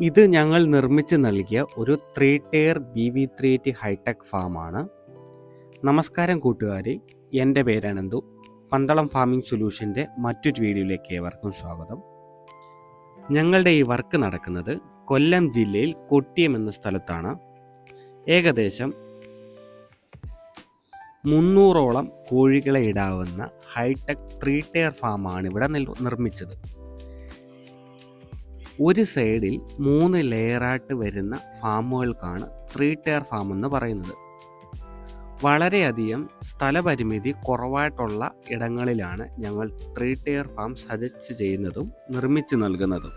ഇത് ഞങ്ങൾ നിർമ്മിച്ച് നൽകിയ ഒരു three tier B V three eighty hi tech ഫാമാണ് നമസ്കാരം കൂട്ടുകാരി എന്റെ പേരനന്തു പന്തളം ഫാമിംഗ് സൊല്യൂഷന്റെ മറ്റൊരു വീഡിയോയിലേക്ക് ഏവർക്കും സ്വാഗതം. ഞങ്ങളുടെ ഈ വർക്ക് നടക്കുന്നത് കൊല്ലം ജില്ലയിൽ കൊട്ടിയം എന്ന സ്ഥലത്താണ്. ഏകദേശം മുന്നൂറോളം കോഴികളെ ഇടാവുന്ന ഹൈടെക് ത്രീ ടയർ ഫാമാണ് ഇവിടെ നിർമ്മിച്ചത്. ഒരു സൈഡിൽ മൂന്ന് ലെയറായിട്ട് വരുന്ന ഫാമുകൾക്കാണ് ത്രീ ടയർ ഫാം എന്ന് പറയുന്നത്. വളരെയധികം സ്ഥലപരിമിതി കുറവായിട്ടുള്ള ഇടങ്ങളിലാണ് ഞങ്ങൾ ത്രീ ടയർ ഫാം സജസ്റ്റ് ചെയ്യുന്നതും നിർമ്മിച്ചു നൽകുന്നതും.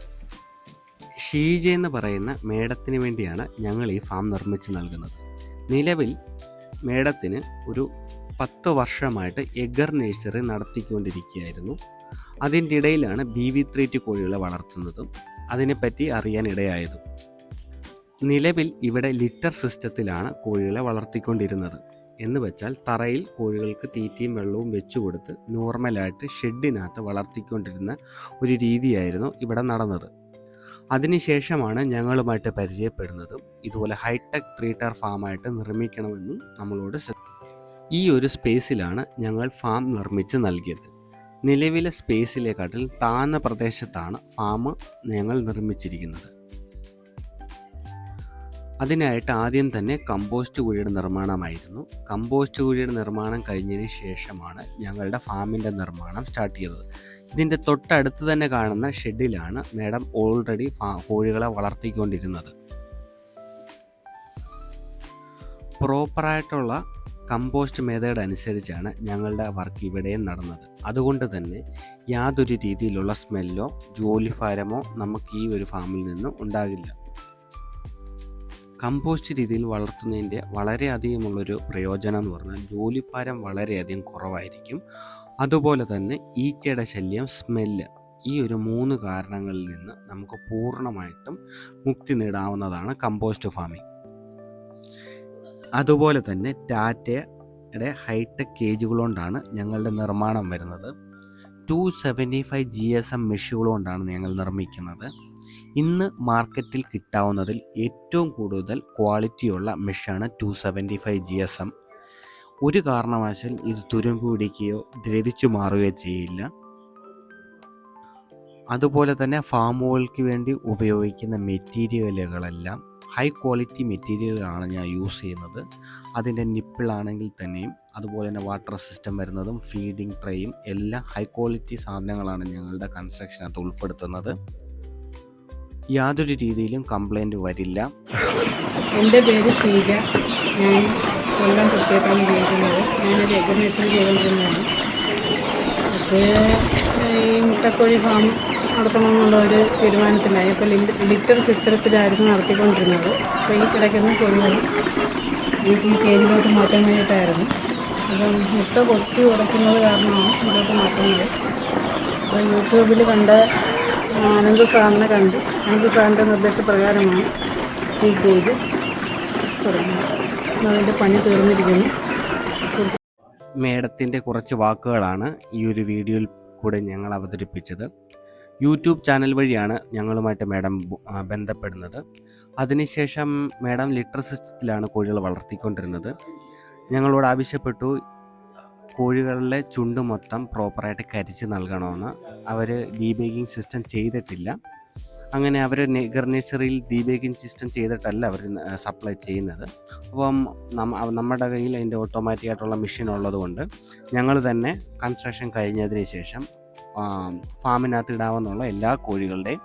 ഷീജ എന്ന് പറയുന്ന മേഡത്തിന് വേണ്ടിയാണ് ഞങ്ങൾ ഈ ഫാം നിർമ്മിച്ചു നൽകുന്നത്. നിലവിൽ മേഡത്തിന് ഒരു പത്ത് വർഷമായിട്ട് എഗർ നേഴ്സറി നടത്തിക്കൊണ്ടിരിക്കുകയായിരുന്നു. അതിന്റെ ഇടയിലാണ് ബി വി ത്രീ ടി കോഴികളെ വളർത്തുന്നതും. അതിനെപ്പറ്റി അറിയാൻ ഇടയായതും നിലവിൽ ഇവിടെ ലിറ്റർ സിസ്റ്റത്തിലാണ് കോഴികളെ വളർത്തിക്കൊണ്ടിരുന്നത്. എന്ന് വെച്ചാൽ തറയിൽ കോഴികൾക്ക് തീറ്റയും വെള്ളവും വെച്ചു കൊടുത്ത് നോർമലായിട്ട് ഷെഡിനകത്ത് വളർത്തിക്കൊണ്ടിരുന്ന ഒരു രീതിയായിരുന്നു ഇവിടെ നടന്നത്. അതിനുശേഷമാണ് ഞങ്ങളുമായിട്ട് പരിചയപ്പെടുന്നതും ഇതുപോലെ ഹൈടെക് ത്രീ ടയർ ഫാമായിട്ട് നിർമ്മിക്കണമെന്നും നമ്മളോട് ഈ ഒരു സ്പേസിലാണ് ഞങ്ങൾ ഫാം നിർമ്മിച്ച് നൽകിയത്. നിലവിലെ സ്പേസിലേക്കാട്ടിൽ താഴ്ന്ന പ്രദേശത്താണ് ഫാം ഞങ്ങൾ നിർമ്മിച്ചിരിക്കുന്നത്. അതിനായിട്ട് ആദ്യം തന്നെ കമ്പോസ്റ്റ് കുഴിയുടെ നിർമ്മാണമായിരുന്നു. കമ്പോസ്റ്റ് കുഴിയുടെ നിർമ്മാണം കഴിഞ്ഞതിന് ശേഷമാണ് ഞങ്ങളുടെ ഫാമിന്റെ നിർമ്മാണം സ്റ്റാർട്ട് ചെയ്തത്. ഇതിന്റെ തൊട്ടടുത്ത് തന്നെ കാണുന്ന ഷെഡിലാണ് മാഡം ഓൾറെഡി കോഴികളെ വളർത്തിക്കൊണ്ടിരുന്നത്. പ്രോപ്പറായിട്ടുള്ള കമ്പോസ്റ്റ് മെത്തേഡ് അനുസരിച്ചാണ് ഞങ്ങളുടെ വർക്ക് ഇവിടെയും നടന്നത്. അതുകൊണ്ട് തന്നെ യാതൊരു രീതിയിലുള്ള സ്മെല്ലോ ജോലിഭാരമോ നമുക്ക് ഈ ഒരു ഫാമിൽ നിന്ന് ഉണ്ടാകില്ല. കമ്പോസ്റ്റ് രീതിയിൽ വളർത്തുന്നതിന്റെ വളരെയധികമുള്ളൊരു പ്രയോജനം എന്ന് പറഞ്ഞാൽ ജോലിഭാരം വളരെയധികം കുറവായിരിക്കും. അതുപോലെ തന്നെ ഈച്ചയുടെ ശല്യം സ്മെല്ല് ഈ ഒരു മൂന്ന് കാരണങ്ങളിൽ നിന്ന് നമുക്ക് പൂർണമായിട്ടും മുക്തി നേടാവുന്നതാണ് കമ്പോസ്റ്റ് ഫാമിംഗ് അതുപോലെ തന്നെ ടാറ്റയുടെ ഹൈടെക് കേജുകളുകൊണ്ടാണ് ഞങ്ങളുടെ നിർമ്മാണം വരുന്നത്. Two seventy five G S M മെഷുകൾ ഞങ്ങൾ നിർമ്മിക്കുന്നത്. ഇന്ന് മാർക്കറ്റിൽ കിട്ടാവുന്നതിൽ ഏറ്റവും കൂടുതൽ ക്വാളിറ്റിയുള്ള മെഷാണ് two seventy five G S M ഒരു കാരണവശാൽ ഇത് തുരുമ്പ് പിടിക്കുകയോ ദ്രവിച്ചു മാറുകയോ ചെയ്യില്ല. അതുപോലെ തന്നെ ഫാമുകൾക്ക് വേണ്ടി ഉപയോഗിക്കുന്ന മെറ്റീരിയലുകളെല്ലാം ഹൈ ക്വാളിറ്റി മെറ്റീരിയലാണ് ഞാൻ യൂസ് ചെയ്യുന്നത്. അതിന്റെ നിപ്പിളാണെങ്കിൽ തന്നെയും അതുപോലെ തന്നെ വാട്ടർ സിസ്റ്റം വരുന്നതും ഫീഡിംഗ് ട്രേയും എല്ലാം ഹൈ ക്വാളിറ്റി സാധനങ്ങളാണ് ഞങ്ങളുടെ കൺസ്ട്രക്ഷനകത്ത് ഉൾപ്പെടുത്തുന്നത്. യാതൊരു രീതിയിലും കംപ്ലൈന്റ് വരില്ല. എന്റെ പേര് സീജ ഞാൻ കൊല്ലം കുട്ടിയത്താണ് ഉപയോഗിക്കുന്നത് ഞാനൊരു എഗ്രിമേഷൻ ചെയ്തുകൊണ്ടിരുന്നതാണ്. അപ്പോൾ ഈ മുട്ടക്കോഴി ഫാം നടത്തണമെന്നുള്ള ഒരു തീരുമാനത്തിലായി. അപ്പോൾ ലിറ്റർ സിസ്റ്റത്തിലായിരുന്നു നടത്തിക്കൊണ്ടിരുന്നത്. അപ്പോൾ ഈ കിടക്കുന്ന കോഴികൾ ഈ കേജിലോട്ട് മാറ്റാൻ വേണ്ടിയിട്ടായിരുന്നു. അപ്പം മുട്ട കൊത്തി ഉടയ്ക്കുന്നത് കാരണമാണ് ഇതിലോട്ട് മാറ്റുന്നത്. അപ്പോൾ യൂട്യൂബിൽ കണ്ട അനന്ത് സാറിനെ കണ്ട് അനന്ത് സാറിന്റെ നിർദ്ദേശപ്രകാരമാണ് ഈ കേജ് തുടങ്ങുന്നത്. അതിന്റെ പണി തീർന്നിരിക്കുന്നു. മേഡത്തിന്റെ കുറച്ച് വാക്കുകളാണ് ഈ ഒരു വീഡിയോയിൽ കൂടെ ഞങ്ങൾ അവതരിപ്പിച്ചത്. യൂട്യൂബ് ചാനൽ വഴിയാണ് ഞങ്ങളുമായിട്ട് മാഡം ബന്ധപ്പെടുന്നത്. അതിനുശേഷം മാഡം ലിറ്റർ സിസ്റ്റത്തിലാണ് കോഴികളെ വളർത്തിക്കൊണ്ടിരുന്നത്. ഞങ്ങളോട് ആവശ്യപ്പെട്ടു കോഴികളിലെ ചുണ്ട് മൊത്തം പ്രോപ്പറായിട്ട് കരിച്ച് നൽകണമെന്ന്. അവർ ഡീബേക്കിംഗ് സിസ്റ്റം ചെയ്തിട്ടില്ല. അങ്ങനെ അവർ ഗർണേച്ചറിയിൽ ഡീബേക്കിംഗ് സിസ്റ്റം ചെയ്തിട്ടല്ല അവർ സപ്ലൈ ചെയ്യുന്നത്. അപ്പം നമ്മ നമ്മുടെ കയ്യിൽ അതിന്റെ ഓട്ടോമാറ്റിക് ആയിട്ടുള്ള മെഷീൻ ഉള്ളതുകൊണ്ട് ഞങ്ങൾ തന്നെ കൺസ്ട്രക്ഷൻ കഴിഞ്ഞതിന് ശേഷം ഫാമിനകത്ത് ഇടാവുന്നുള്ള എല്ലാ കോഴികളുടെയും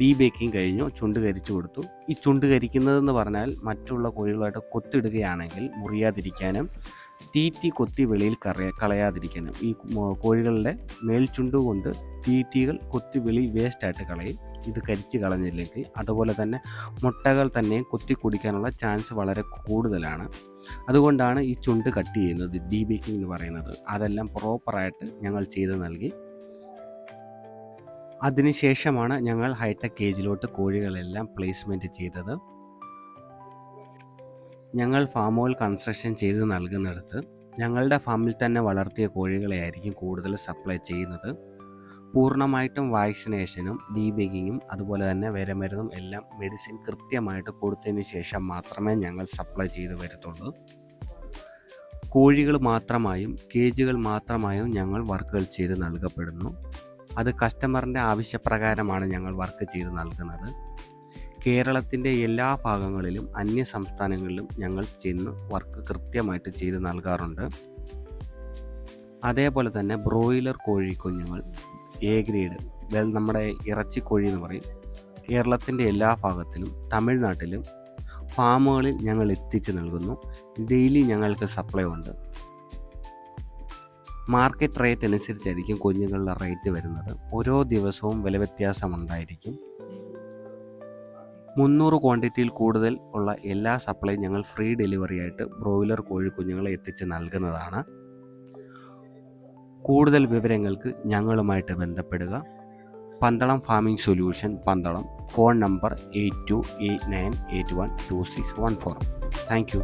ഡീ ബേക്കിംഗ് കഴിഞ്ഞു ചുണ്ട് കരിച്ചു കൊടുത്തു. ഈ ചുണ്ട് കരിക്കുന്നതെന്ന് പറഞ്ഞാൽ മറ്റുള്ള കോഴികളുമായിട്ട് കൊത്തിടുകയാണെങ്കിൽ മുറിയാതിരിക്കാനും തീറ്റി കൊത്തി വെളിയിൽ കറയ കളയാതിരിക്കാനും. ഈ കോഴികളുടെ മേൽചുണ്ട് കൊണ്ട് തീറ്റികൾ കൊത്തി വെളി വേസ്റ്റായിട്ട് കളയും. ഇത് കരിച്ച് കളഞ്ഞില്ലെങ്കിൽ അതുപോലെ തന്നെ മുട്ടകൾ തന്നെ കൊത്തി കുടിക്കാനുള്ള ചാൻസ് വളരെ കൂടുതലാണ്. അതുകൊണ്ടാണ് ഈ ചുണ്ട് കട്ട് ചെയ്യുന്നത് ഡീ ബേക്കിംഗ് എന്ന് പറയുന്നത്. അതെല്ലാം പ്രോപ്പറായിട്ട് ഞങ്ങൾ ചെയ്ത് നൽകി. അതിനുശേഷമാണ് ഞങ്ങൾ ഹൈടെക് കേജിലോട്ട് കോഴികളെല്ലാം പ്ലേസ്മെന്റ് ചെയ്തത്. ഞങ്ങൾ ഫാം ഹോൾ കൺസ്ട്രക്ഷൻ ചെയ്ത് നൽകുന്നിടത്ത് ഞങ്ങളുടെ ഫാമിൽ തന്നെ വളർത്തിയ കോഴികളെ ആയിരിക്കും കൂടുതൽ സപ്ലൈ ചെയ്യുന്നത്. പൂർണമായിട്ടും വാക്സിനേഷനും ഡീബേഗിങ്ങും അതുപോലെ തന്നെ വിരമരുന്നും എല്ലാം മെഡിസിൻ കൃത്യമായിട്ട് കൊടുത്തതിന് ശേഷം മാത്രമേ ഞങ്ങൾ സപ്ലൈ ചെയ്ത് വരത്തുള്ളൂ. കോഴികൾ മാത്രമായും കേജുകൾ മാത്രമായും ഞങ്ങൾ വർക്കുകൾ ചെയ്ത് നൽകപ്പെടുന്നു. അത് കസ്റ്റമറിന്റെ ആവശ്യപ്രകാരമാണ് ഞങ്ങൾ വർക്ക് ചെയ്ത് നൽകുന്നത്. കേരളത്തിന്റെ എല്ലാ ഭാഗങ്ങളിലും അന്യ സംസ്ഥാനങ്ങളിലും ഞങ്ങൾ ചെന്ന് വർക്ക് കൃത്യമായിട്ട് ചെയ്ത് നൽകാറുണ്ട്. അതേപോലെ തന്നെ ബ്രോയിലർ കോഴിക്കുഞ്ഞുങ്ങൾ എ ഗ്രേഡ് വെൽ നമ്മുടെ ഇറച്ചി കോഴി എന്ന് പറയും. കേരളത്തിന്റെ എല്ലാ ഭാഗത്തിലും തമിഴ്നാട്ടിലും ഫാമുകളിൽ ഞങ്ങൾ എത്തിച്ചു നൽകുന്നു. ഡെയിലി ഞങ്ങൾക്ക് സപ്ലൈ ഉണ്ട്. മാർക്കറ്റ് റേറ്റ് അനുസരിച്ചായിരിക്കും കുഞ്ഞുങ്ങളുടെ റേറ്റ് വരുന്നത്. ഓരോ ദിവസവും വില വ്യത്യാസമുണ്ടായിരിക്കും മുന്നൂറ് ക്വാണ്ടിറ്റിയിൽ കൂടുതൽ ഉള്ള എല്ലാ സപ്ലൈയും ഞങ്ങൾ ഫ്രീ ഡെലിവറി ആയിട്ട് ബ്രോയിലർ കോഴി കോഴിക്കുഞ്ഞുങ്ങളെ എത്തിച്ച് നൽകുന്നതാണ്. കൂടുതൽ വിവരങ്ങൾക്ക് ഞങ്ങളുമായിട്ട് ബന്ധപ്പെടുക. Pandalam farming solution Pandalam. Phone number eight two eight nine eight one two six one four thank you